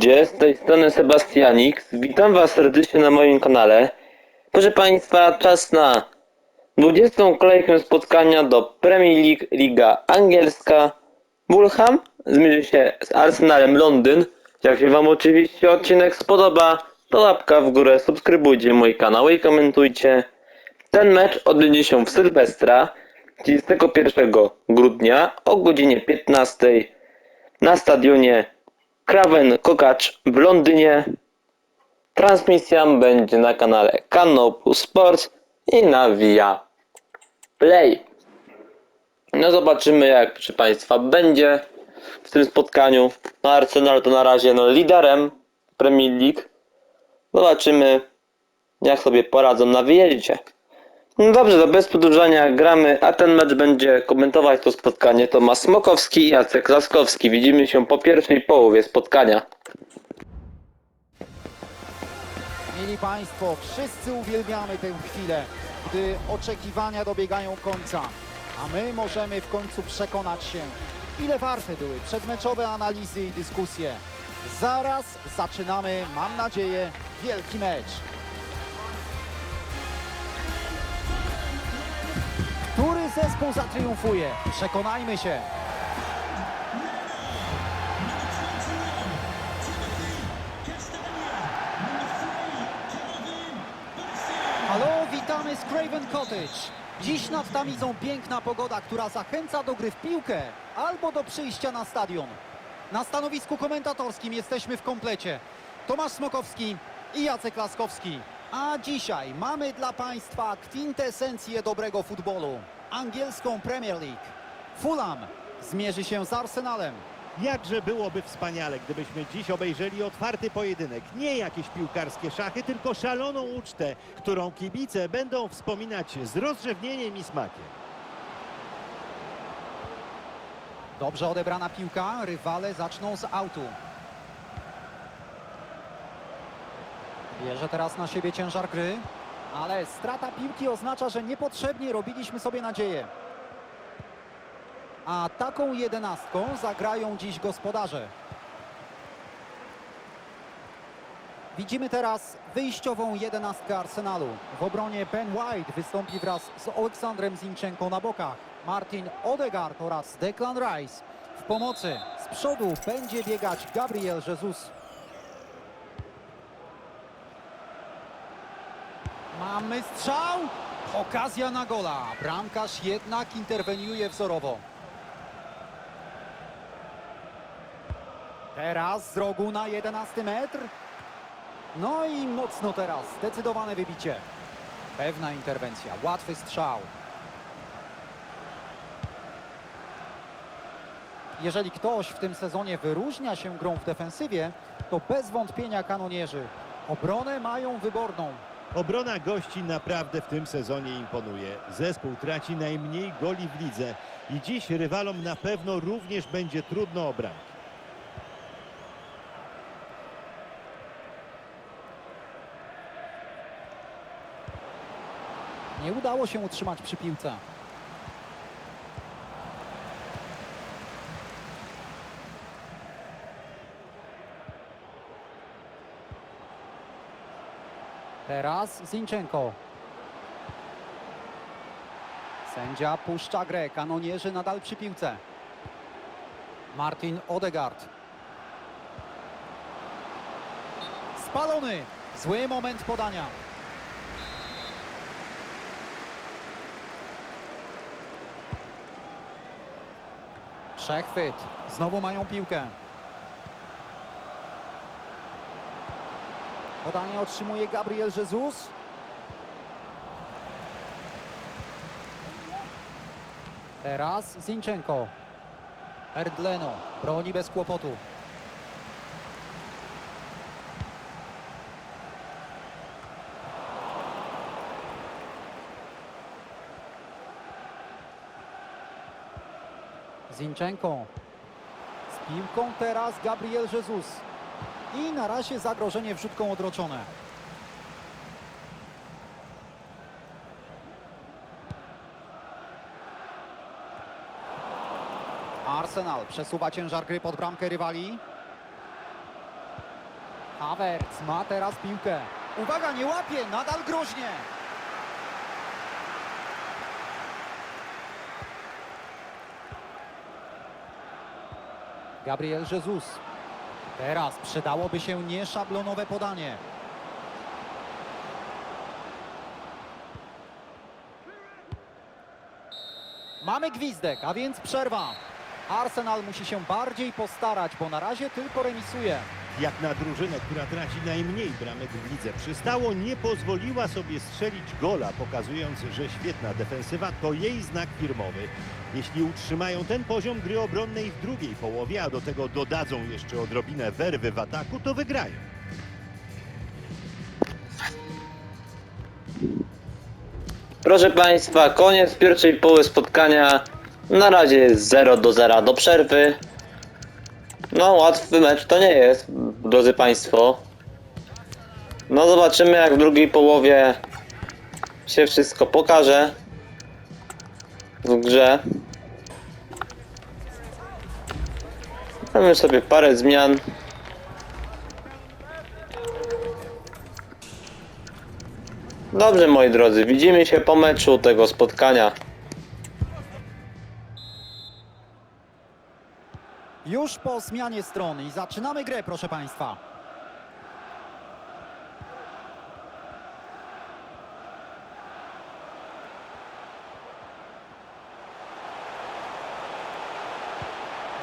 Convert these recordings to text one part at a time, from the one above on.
ludzie, z tej strony Sebastianik. Witam Was serdecznie na moim kanale. Proszę Państwa, czas na 20. kolejkę spotkania do Premier League Liga Angielska. Fulham zmierzy się z Arsenalem Londyn. Jak się Wam oczywiście odcinek spodoba, to łapka w górę, subskrybujcie mój kanał i komentujcie. Ten mecz odbędzie się w Sylwestra 31 grudnia o godzinie 15 na stadionie Craven Kokacz w Londynie. Transmisja będzie na kanale Kanopu Sports i na Via Play. No zobaczymy jak proszę Państwa będzie w tym spotkaniu. No Arsenal to na razie no, liderem Premier League. Zobaczymy jak sobie poradzą na wyjeździe. No dobrze, to bez przedłużania gramy, a ten mecz będzie komentować to spotkanie Tomasz Smokowski i Jacek Laskowski. Widzimy się po pierwszej połowie spotkania. Mieli Państwo, wszyscy uwielbiamy tę chwilę, gdy oczekiwania dobiegają końca, a my możemy w końcu przekonać się, ile warte były przedmeczowe analizy i dyskusje. Zaraz zaczynamy, mam nadzieję, wielki mecz. Zespół zatriumfuje? Przekonajmy się. Halo, witamy z Craven Cottage. Dziś nad tamizą piękna pogoda, która zachęca do gry w piłkę albo do przyjścia na stadion. Na stanowisku komentatorskim jesteśmy w komplecie. Tomasz Smokowski i Jacek Laskowski. A dzisiaj mamy dla Państwa kwintesencję dobrego futbolu. Angielską Premier League. Fulham zmierzy się z Arsenalem. Jakże byłoby wspaniale, gdybyśmy dziś obejrzeli otwarty pojedynek. Nie jakieś piłkarskie szachy, tylko szaloną ucztę, którą kibice będą wspominać z rozrzewnieniem i smakiem. Dobrze odebrana piłka, rywale zaczną z autu. Bierze teraz na siebie ciężar gry, ale strata piłki oznacza, że niepotrzebnie robiliśmy sobie nadzieję. A taką jedenastką zagrają dziś gospodarze. Widzimy teraz wyjściową jedenastkę Arsenalu. W obronie Ben White wystąpi wraz z Aleksandrem Zinchenko na bokach. Martin Odegaard oraz Declan Rice. W pomocy z przodu będzie biegać Gabriel Jesus. Mamy strzał! Okazja na gola. Bramkarz jednak interweniuje wzorowo. Teraz z rogu na 11 metr. No i mocno teraz. Zdecydowane wybicie. Pewna interwencja. Łatwy strzał. Jeżeli ktoś w tym sezonie wyróżnia się grą w defensywie, to bez wątpienia kanonierzy. Obronę mają wyborną. Obrona gości naprawdę w tym sezonie imponuje. Zespół traci najmniej goli w lidze i dziś rywalom na pewno również będzie trudno o bramki. Nie udało się utrzymać przy piłce. Teraz Zinchenko. Sędzia puszcza grę. Kanonierzy nadal przy piłce. Martin Odegaard. Spalony. Zły moment podania. Przechwyt. Znowu mają piłkę. Podanie otrzymuje Gabriel Jesus. Teraz Zinchenko. Erdleno broni bez kłopotu. Zinchenko. Z piłką teraz Gabriel Jesus. I na razie zagrożenie wrzutką odroczone. Arsenal przesuwa ciężar gry pod bramkę rywali. Havertz ma teraz piłkę. Uwaga, nie łapie, nadal groźnie. Gabriel Jesus. Teraz przydałoby się nieszablonowe podanie. Mamy gwizdek, a więc przerwa. Arsenal musi się bardziej postarać, bo na razie tylko remisuje. Jak na drużynę, która traci najmniej bramek w lidze przystało, nie pozwoliła sobie strzelić gola, pokazując, że świetna defensywa to jej znak firmowy. Jeśli utrzymają ten poziom gry obronnej w drugiej połowie, a do tego dodadzą jeszcze odrobinę werwy w ataku, to wygrają. Proszę Państwa, koniec pierwszej połowy spotkania. Na razie jest 0 do 0 do przerwy. No, łatwy mecz to nie jest, drodzy Państwo. No, zobaczymy jak w drugiej połowie się wszystko pokaże w grze. Mamy sobie parę zmian. Dobrze, moi drodzy, widzimy się po meczu tego spotkania. Już po zmianie strony i zaczynamy grę, proszę Państwa.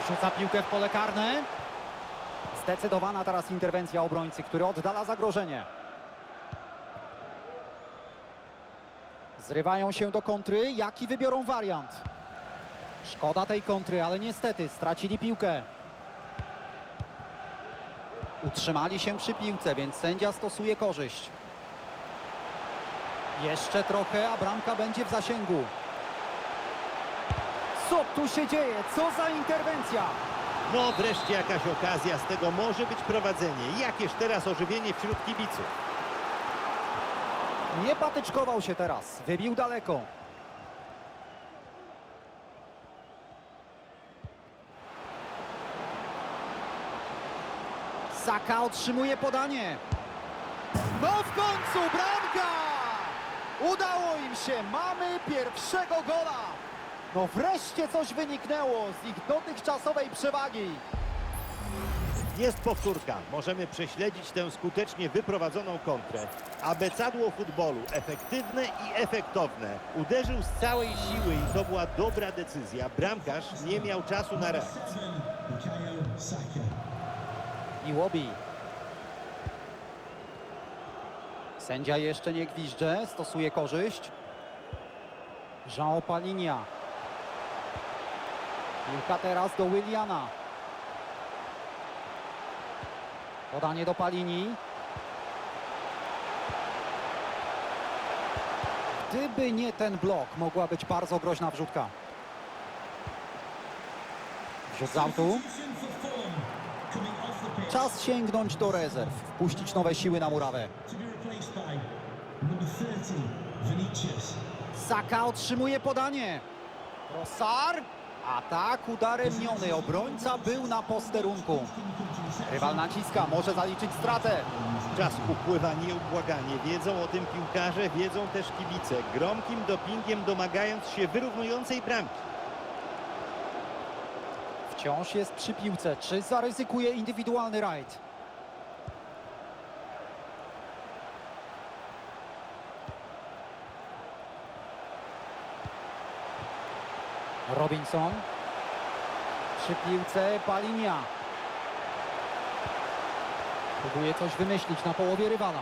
Rzuca piłkę w pole karne. Zdecydowana teraz interwencja obrońcy, który oddala zagrożenie. Zrywają się do kontry. Jaki wybiorą wariant? Szkoda tej kontry, ale niestety stracili piłkę. Utrzymali się przy piłce, więc sędzia stosuje korzyść. Jeszcze trochę, a bramka będzie w zasięgu. Co tu się dzieje? Co za interwencja? No wreszcie jakaś okazja, z tego może być prowadzenie. Jakież teraz ożywienie wśród kibiców. Nie patyczkował się teraz. Wybił daleko. Saka otrzymuje podanie. No w końcu bramka! Udało im się. Mamy pierwszego gola. No wreszcie coś wyniknęło z ich dotychczasowej przewagi. Jest powtórka. Możemy prześledzić tę skutecznie wyprowadzoną kontrę. Abecadło futbolu. Efektywne i efektowne. Uderzył z całej siły i to była dobra decyzja. Bramkarz nie miał czasu na reakcję. Iwobi. Sędzia jeszcze nie gwizdże, stosuje korzyść. Jean Palinia. Piłka teraz do Williana. Podanie do Palini. Gdyby nie ten blok, mogła być bardzo groźna wrzutka. Wrzut z autu. Czas sięgnąć do rezerw, wpuścić nowe siły na murawę. Saka otrzymuje podanie. Rosar. Atak, udarem miony. Obrońca był na posterunku. Rywal naciska, może zaliczyć stratę. Czas upływa nieubłaganie. Wiedzą o tym piłkarze, wiedzą też kibice. Gromkim dopingiem domagając się wyrównującej bramki. Wciąż jest przy piłce. Czy zaryzykuje indywidualny rajd? Robinson. Przy piłce Palinia. Próbuje coś wymyślić na połowie rywala.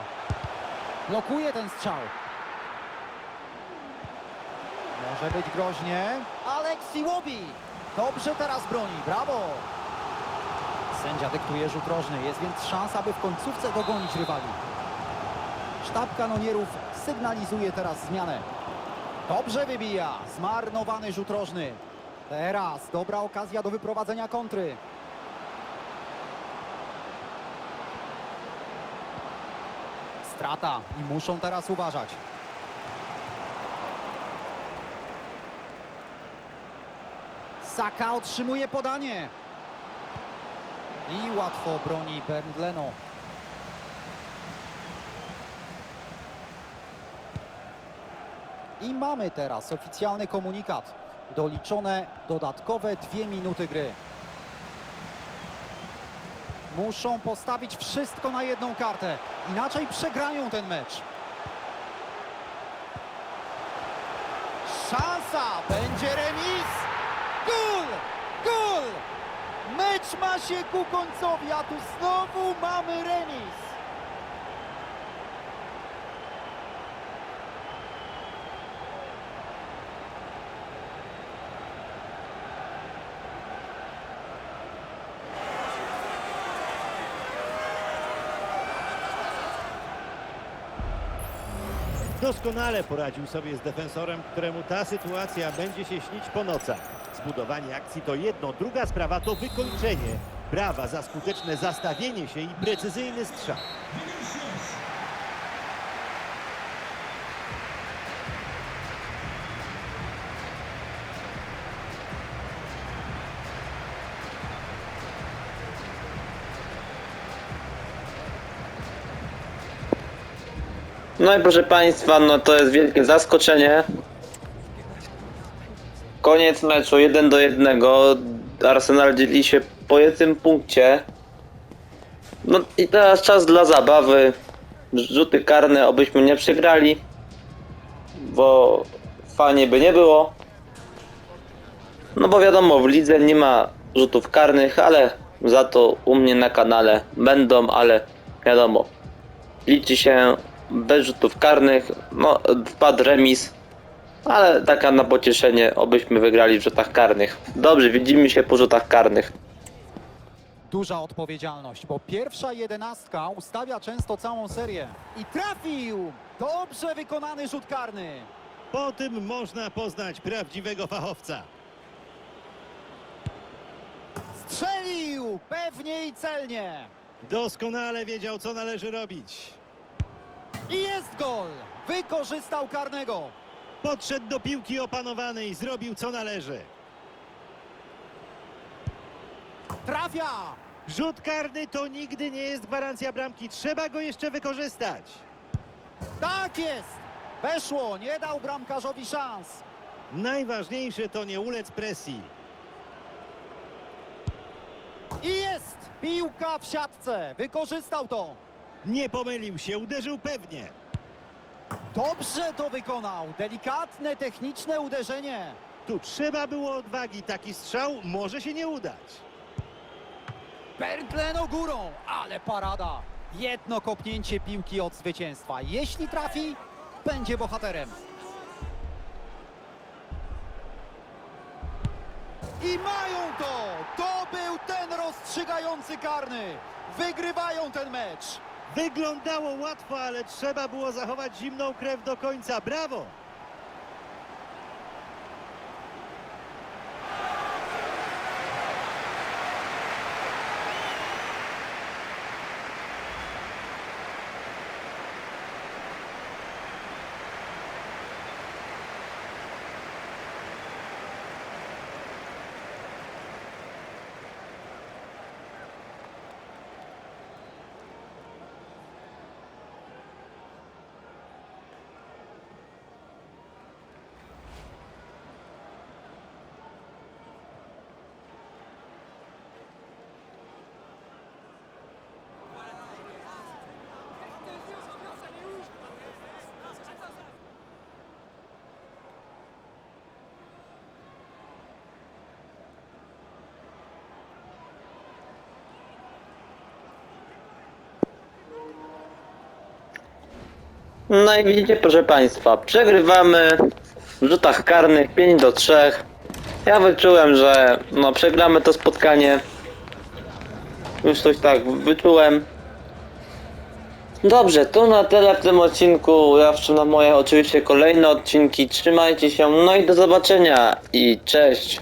Blokuje ten strzał. Może być groźnie. Alex Iwobi. Dobrze teraz broni. Brawo. Sędzia dyktuje rzut rożny. Jest więc szansa, by w końcówce dogonić rywali. Sztab kanonierów sygnalizuje teraz zmianę. Dobrze wybija. Zmarnowany rzut rożny. Teraz dobra okazja do wyprowadzenia kontry. Strata i muszą teraz uważać. Saka otrzymuje podanie. I łatwo broni Bendleno. I mamy teraz oficjalny komunikat. Doliczone dodatkowe dwie minuty gry. Muszą postawić wszystko na jedną kartę. Inaczej przegrają ten mecz. Szansa! Będzie remis! Mecz ma się ku końcowi, a tu znowu mamy remis. Doskonale poradził sobie z defensorem, któremu ta sytuacja będzie się śnić po nocach. Zbudowanie akcji to jedno, druga sprawa to wykończenie. Brawa za skuteczne zastawienie się i precyzyjny strzał. No i proszę Państwa, no to jest wielkie zaskoczenie. Koniec meczu 1 do 1. Arsenal dzieli się po jednym punkcie. No i teraz czas dla zabawy. Rzuty karne, obyśmy nie przegrali. Bo fajnie by nie było. No bo wiadomo, w lidze nie ma rzutów karnych, ale za to u mnie na kanale będą, ale wiadomo, liczy się bez rzutów karnych. No, wpadł remis, ale taka na pocieszenie, obyśmy wygrali w rzutach karnych. Dobrze, widzimy się po rzutach karnych. Duża odpowiedzialność, bo pierwsza jedenastka ustawia często całą serię. I trafił! Dobrze wykonany rzut karny. Po tym można poznać prawdziwego fachowca. Strzelił! Pewnie i celnie. Doskonale wiedział, co należy robić. I jest gol! Wykorzystał karnego. Podszedł do piłki opanowanej, zrobił, co należy. Trafia! Rzut karny to nigdy nie jest gwarancja bramki. Trzeba go jeszcze wykorzystać. Tak jest! Weszło, nie dał bramkarzowi szans. Najważniejsze to nie ulec presji. I jest! Piłka w siatce. Wykorzystał to. Nie pomylił się, uderzył pewnie. Dobrze to wykonał. Delikatne, techniczne uderzenie. Tu trzeba było odwagi. Taki strzał może się nie udać. Pętleno górą, ale parada. Jedno kopnięcie piłki od zwycięstwa. Jeśli trafi, będzie bohaterem. I mają to! To był ten rozstrzygający karny. Wygrywają ten mecz. Wyglądało łatwo, ale trzeba było zachować zimną krew do końca. Brawo! No i widzicie, proszę Państwa, przegrywamy w rzutach karnych 5 do 3. Ja wyczułem, że no przegramy to spotkanie. Już coś tak wyczułem. Dobrze, to na tyle w tym odcinku. Ja na moje oczywiście kolejne odcinki. Trzymajcie się, no i do zobaczenia i cześć.